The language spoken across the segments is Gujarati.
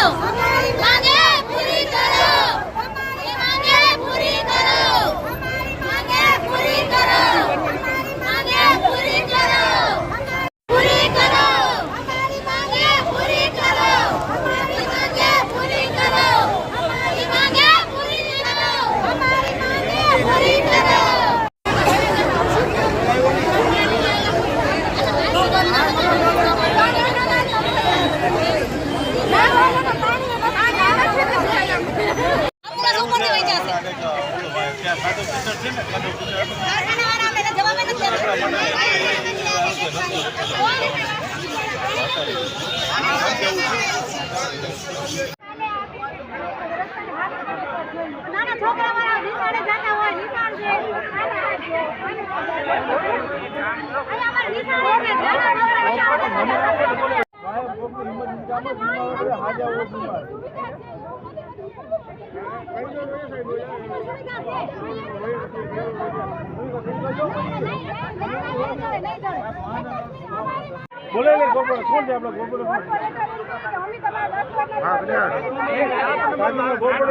અમારી માંગે પૂરી કરો અમારી માંગે પૂરી કરો અમારી માંગે પૂરી કરો અમારી માંગે પૂરી કરો પૂરી કરો અમારી માંગે પૂરી કરો અમારી માંગે પૂરી કરો અમારી માંગે પૂરી કરો અમારી માંગે પૂરી નાના છોકરા વાળા નિશાળે જતા હોય નિશાળ છે નિશાળ છે. નાના બોલે લે ગોપર કોણ છે આપણા ગોપર હા કન્યા ગોપર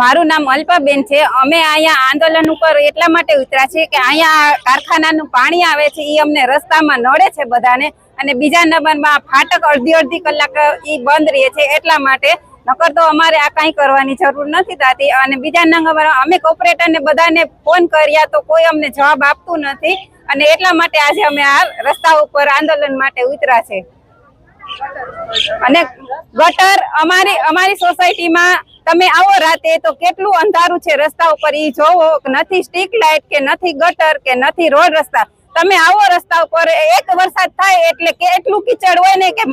મારું નામ અલ્પાબેન છે. અમે અહીંયા આંદોલન ઉપર એટલા માટે ઉતર્યા છીએ કે અહીંયા કારખાનાનું પાણી આવે છે એ અમને રસ્તામાં નડે છે બધાને. અને બીજા નંબરમાં ફાટક અડધી અડધી કલાક એ બંધ રહે છે એટલા માટે નકર તો અમારે આ કાંઈ કરવાની જરૂર નથી થતી અને બીજા નંબર અમે કોર્પોરેટરને બધાને ફોન કર્યા તો કોઈ અમને જવાબ આપતું નથી. અને એટલા માટે આજે અમે આ રસ્તા ઉપર આંદોલન માટે ઉતર્યા છે. અને ગટર અમારી અમારી સોસાયટીમાં તમે આવો રાતે તો કેટલું અંધારું છે રસ્તા ઉપર. ઈ જોવો નથી સ્ટ્રીટ લાઇટ કે નથી ગટર કે નથી રોડ રસ્તા. તમે આવો રસ્તા ઉપર, એક વરસાદ થાય એટલે કેટલું કીચડ હોય ને કે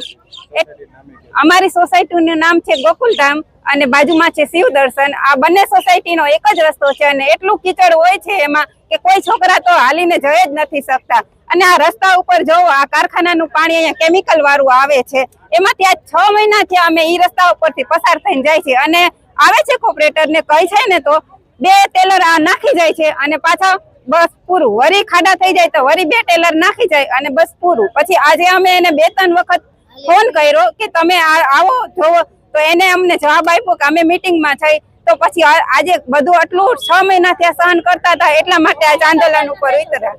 અમારી સોસાયટીનું નામ છે ગોકુલધામ અને બાજુમાં છે શિવ દર્શન. આ બંને સોસાયટીનો એક જ રસ્તો છે અને એટલું કીચડ હોય છે એમાં કે કોઈ છોકરા તો હાલીને જઈ જ નથી શકતા. અને આ રસ્તા ઉપર જો આ કારખાનાનું પાણી અહીંયા કેમિકલ વાળું આવે છે, એમાંથી આ છ મહિના છે અમે એ રસ્તા ઉપરથી પસાર થઈને જાય છે અને આવે છે કોપરેટરને કહી છે ને તો બે ટેલર આ નાખી જાય છે અને પાછા બસ પૂરું. વરી ખાડા થઈ જાય તો વરી બે ટેલર નાખી જાય અને બસ પૂરું. પછી આજે અમે એને બે ત્રણ વખત ફોન કર્યો કે તમે આવો, જોવો. તો એને અમને જવાબ આપ્યો કે અમે મીટિંગમાં થઈ. તો પછી આજે બધું આટલું છ મહિના ત્યાં સહન કરતા હતા એટલા માટે આજે આંદોલન ઉપર ઉતર્યા.